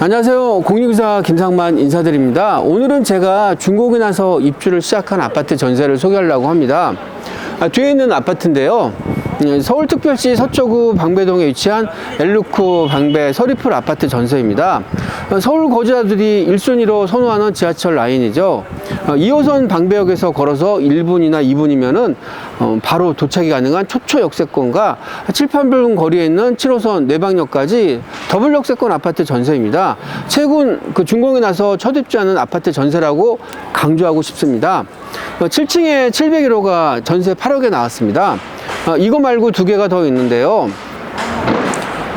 안녕하세요. 공유기사 김상만 인사드립니다. 오늘은 제가 중국에 나서 입주를 시작한 아파트 전세를 소개하려고 합니다. 아, 뒤에 있는 아파트인데요. 음, 서울특별시 서초구 방배동에 위치한 엘루코 방배 서리풀 아파트 전세입니다. 어, 서울 거주자들이 1순위로 선호하는 지하철 라인이죠. 어, 2호선 방배역에서 걸어서 1분이나 2분이면은 어, 바로 도착이 가능한 초초 역세권과 7, 8분 거리에 있는 7호선 내방역까지 더블 역세권 아파트 전세입니다. 최근 그 준공에 나서 첫 입주하는 아파트 전세라고 강조하고 싶습니다. 7층에 701호가 전세 8억에 나왔습니다. 어, 이거 말고 두 개가 더 있는데요.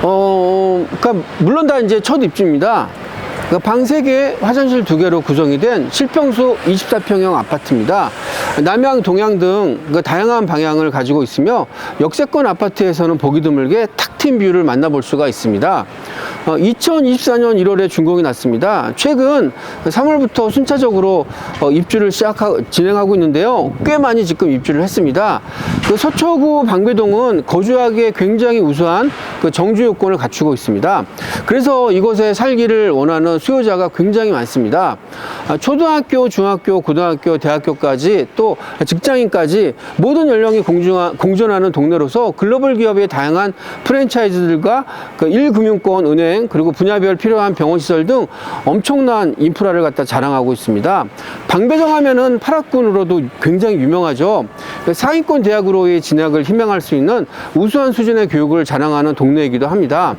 어, 그러니까 물론 다 이제 첫 입주입니다. 그러니까 방 3개, 화장실 2개로 구성이 된 실평수 24평형 아파트입니다. 남양, 동양 등그 다양한 방향을 가지고 있으며 역세권 아파트에서는 보기 드물게 탁 트인 뷰를 만나볼 수가 있습니다. 어, 2024년 1월에 준공이 났습니다. 최근 3월부터 순차적으로 어, 입주를 시작하고 진행하고 있는데요. 꽤 많이 지금 입주를 했습니다. 그 서초구 방배동은 거주하기에 굉장히 우수한 그 정주 요건을 갖추고 있습니다. 그래서 이곳에 살기를 원하는 수요자가 굉장히 많습니다. 아, 초등학교, 중학교, 고등학교, 대학교까지 또 직장인까지 모든 연령이 공존하, 공존하 는 동네로서 글로벌 기업의 다양한 프랜차이즈들과 그 1금융권, 은행, 그리고 분야별 필요한 병원 시설 등 엄청난 인프라를 갖다 자랑하고 있습니다. 방배동 하면은 파락군으로도 굉장히 유명하죠. 그 상위권 대학으로의 진학을 희망할 수 있는 우수한 수준의 교육을 자랑하는 동네이기도 합니다.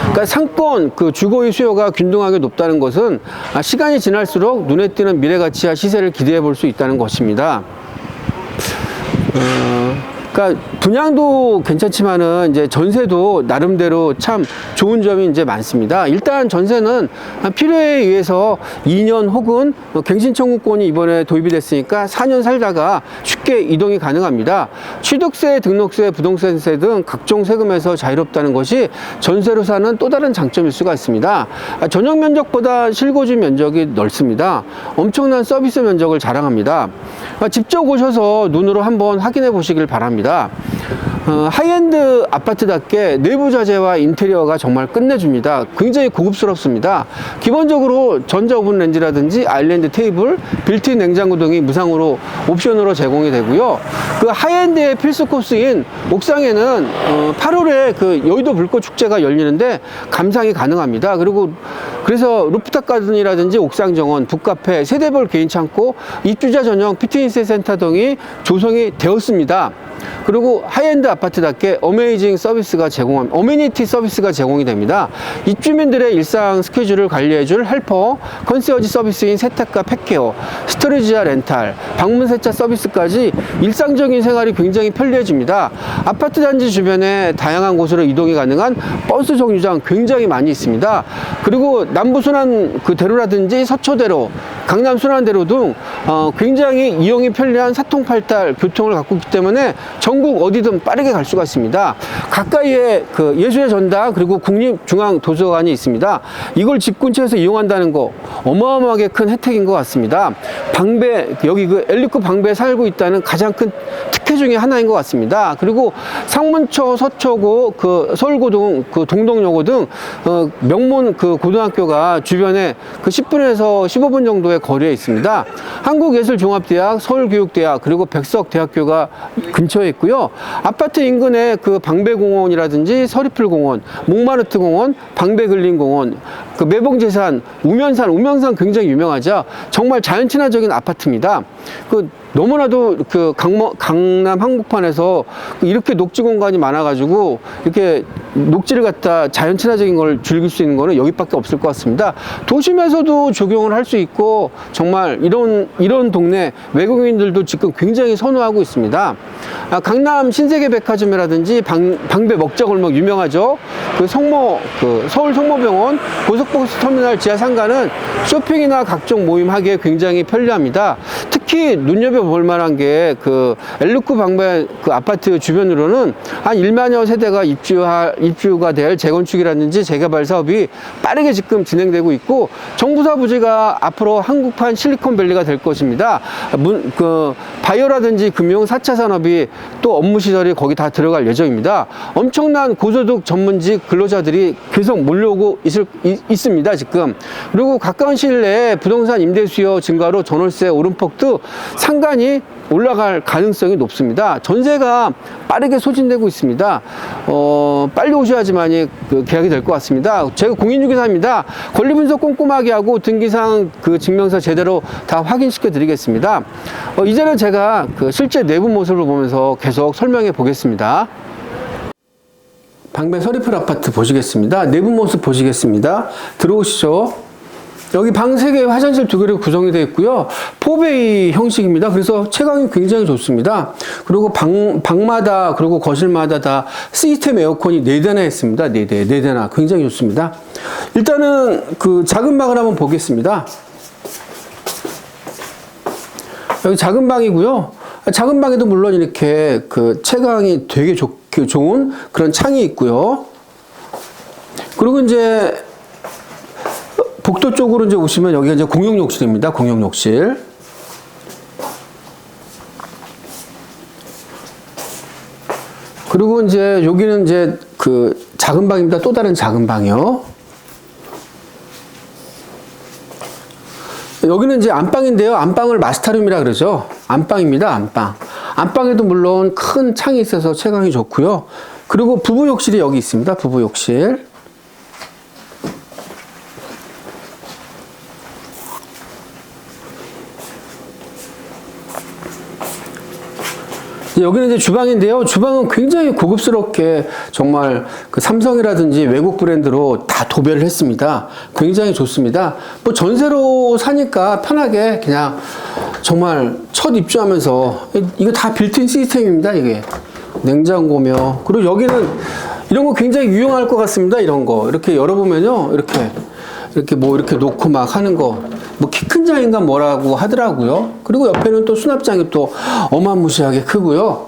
그러니까 상권 그 주거의 수요가 균등하게 높다는 것은 아, 시간이 지날수록 눈에 띄는 미래 가치와 시세를 기대해 볼 수 있다는 것입니다. 어, 그러니까 분양도 괜찮지만은 이제 전세도 나름대로 참 좋은 점이 이제 많습니다. 일단 전세는 필요에 의해서 2년 혹은 뭐 갱신 청구권이 이번에 도입이 됐으니까 4년 살다가 쉽게 이동이 가능합니다. 취득세, 등록세, 부동산세 등 각종 세금에서 자유롭다는 것이 전세로 사는 또 다른 장점일 수가 있습니다. 아, 전용 면적보다 실거주 면적이 넓습니다. 엄청난 서비스 면적을 자랑합니다. 아, 직접 오셔서 눈으로 한번 확인해 보시길 바랍니다. 어, 하이엔드 아파트답게 내부 자재와 인테리어가 정말 끝내줍니다. 굉장히 고급스럽습니다. 기본적으로 전자 오븐 렌즈라든지 아일랜드 테이블, 빌트인 냉장고 등이 무상으로 옵션으로 제공이 되고요. 그 하이엔드의 필수 코스인 옥상에는 어, 8월에 그 여의도 불꽃 축제가 열리는데 감상이 가능합니다. 그리고 그래서 루프탑 가든이라든지 옥상 정원, 북카페, 세대별 개인 창고, 입주자 전용 피트니스 센터 등이 조성이 되었습니다. 그리고 하이엔드 아파트답게 어메이징 서비스가 제공함, 어메니티 서비스가 제공이 됩니다. 입주민들의 일상 스케줄을 관리해줄 헬퍼, 컨시어지 서비스인 세탁과 팩케어, 스토리지와 렌탈, 방문 세차 서비스까지 일상적인 생활이 굉장히 편리해집니다. 아파트 단지 주변에 다양한 곳으로 이동이 가능한 버스 정류장 굉장히 많이 있습니다. 그리고 남부순환 그 대로라든지 서초대로, 강남 순환대로 등 어, 굉장히 이용이 편리한 사통팔달 교통을 갖고 있기 때문에 전국 어디든 빠르게 갈 수가 있습니다. 가까이에 그 예술의 전당 그리고 국립중앙도서관이 있습니다. 이걸 집 근처에서 이용한다는 거 어마어마하게 큰 혜택인 것 같습니다. 방배 여기 그 엘리코 방배에 살고 있다는 가장 큰 특혜 중에 하나인 것 같습니다. 그리고 상문초, 서초고, 그 서울고등, 그 동덕여고 등 어, 명문 그 고등학교가 주변에 그 10분에서 15분 정도의 거리에 있습니다. 한국예술종합대학, 서울교육대학 그리고 백석대학교가 근처에 있고요. 아파트 인근에 그 방배공원이라든지 서리풀공원, 목마르트공원, 방배근린공원, 그 매봉재산, 우면산, 우명산 굉장히 유명하죠. 정말 자연 친화적인 아파트입니다. 그 너무나도 그 강모, 강남 한복판에서 이렇게 녹지 공간이 많아가지고 이렇게 녹지를 갖다 자연 친화적인 걸 즐길 수 있는 거는 여기밖에 없을 것 같습니다. 도심에서도 적용을 할 수 있고 정말 이런 이런 동네 외국인들도 지금 굉장히 선호하고 있습니다. 아, 강남 신세계 백화점이라든지 방, 방배 먹자골목 유명하죠. 그 성모 그 서울 성모병원 고속버스 터미널 지하 상가는 쇼핑이나 각종 모임 하기에 굉장히 편리합니다. 특히 눈여겨볼 만한 게 그 엘루크 방배 그 아파트 주변으로는 한 1만여 세대가 입주할, 입주가 될 재건축이라든지 재개발 사업이 빠르게 지금 진행되고 있고 정부사 부지가 앞으로 한국판 실리콘밸리가 될 것입니다. 문, 그 바이오라든지 금융, 4차 산업이 또 업무 시설이 거기 다 들어갈 예정입니다. 엄청난 고소득 전문직 근로자들이 계속 몰려오고 있을, 있, 있습니다, 지금. 그리고 가까운 시일 내에 부동산 임대 수요 증가로 전월세 오름폭도 상간히 올라갈 가능성이 높습니다. 전세가 빠르게 소진되고 있습니다. 어, 빨리 오셔야지만이 그 계약이 될 것 같습니다. 제가 공인중개사입니다. 권리 분석 꼼꼼하게 하고 등기상 그 증명서 제대로 다 확인시켜 드리겠습니다. 어, 이제는 제가 그 실제 내부 모습을 보면서 계속 설명해 보겠습니다. 방배 서리풀 아파트 보시겠습니다. 내부 모습 보시겠습니다. 들어오시죠. 여기 방 3개, 화장실 2개로 구성이 되어 있고요. 포베이 형식입니다. 그래서 채광이 굉장히 좋습니다. 그리고 방, 방마다, 그리고 거실마다 다 시스템 에어컨이 4대나 있습니다. 4대, 4대나. 굉장히 좋습니다. 일단은 그 작은 방을 한번 보겠습니다. 여기 작은 방이고요. 작은 방에도 물론 이렇게 그 채광이 되게 좋, 좋은 그런 창이 있고요. 그리고 이제 복도 쪽으로 이제 오시면 여기가 이제 공용 욕실입니다. 공용 욕실. 그리고 이제 여기는 이제 그 작은 방입니다. 또 다른 작은 방이요. 여기는 이제 안방인데요. 안방을 마스터룸이라 그러죠. 안방입니다. 안방. 안방에도 물론 큰 창이 있어서 채광이 좋고요. 그리고 부부 욕실이 여기 있습니다. 부부 욕실. 여기는 이제 주방인데요. 주방은 굉장히 고급스럽게 정말 그 삼성이라든지 외국 브랜드로 다 도배를 했습니다. 굉장히 좋습니다. 뭐 전세로 사니까 편하게 그냥 정말 첫 입주하면서 이거 다 빌트인 시스템입니다. 이게 냉장고며 그리고 여기는 이런 거 굉장히 유용할 것 같습니다. 이런 거 이렇게 열어보면요, 이렇게 이렇게 뭐 이렇게 놓고 막 하는 거. 뭐 키 큰 장인가 뭐라고 하더라고요. 그리고 옆에는 또 수납장이 또 어마무시하게 크고요.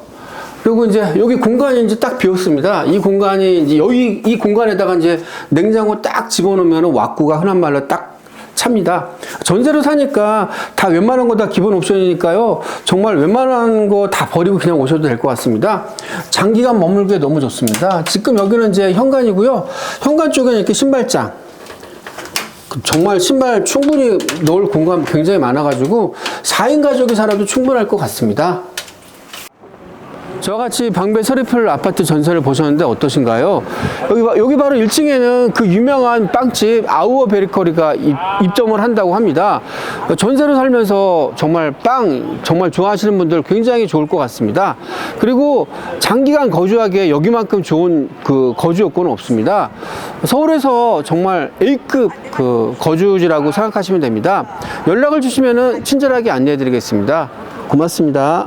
그리고 이제 여기 공간이 이제 딱 비었습니다. 이 공간이 이제 여기 이 공간에다가 이제 냉장고 딱 집어넣으면 왁구가 흔한 말로 딱 찹니다. 전세로 사니까 다 웬만한 거 다 기본 옵션이니까요. 정말 웬만한 거 다 버리고 그냥 오셔도 될 것 같습니다. 장기간 머물기에 너무 좋습니다. 지금 여기는 이제 현관이고요. 현관 쪽에는 이렇게 신발장. 정말 신발 충분히 넣을 공간 굉장히 많아가지고 4인 가족이 살아도 충분할 것 같습니다. 저와 같이 방배 서리풀 아파트 전세를 보셨는데 어떠신가요? 여기, 바- 여기 바로 1층에는 그 유명한 빵집 아우어 베리커리가 입, 입점을 한다고 합니다. 전세로 살면서 정말 빵 정말 좋아하시는 분들 굉장히 좋을 것 같습니다. 그리고 장기간 거주하기에 여기만큼 좋은 그 거주 요건은 없습니다. 서울에서 정말 A급 그 거주지라고 생각하시면 됩니다. 연락을 주시면은 친절하게 안내해 드리겠습니다. 고맙습니다.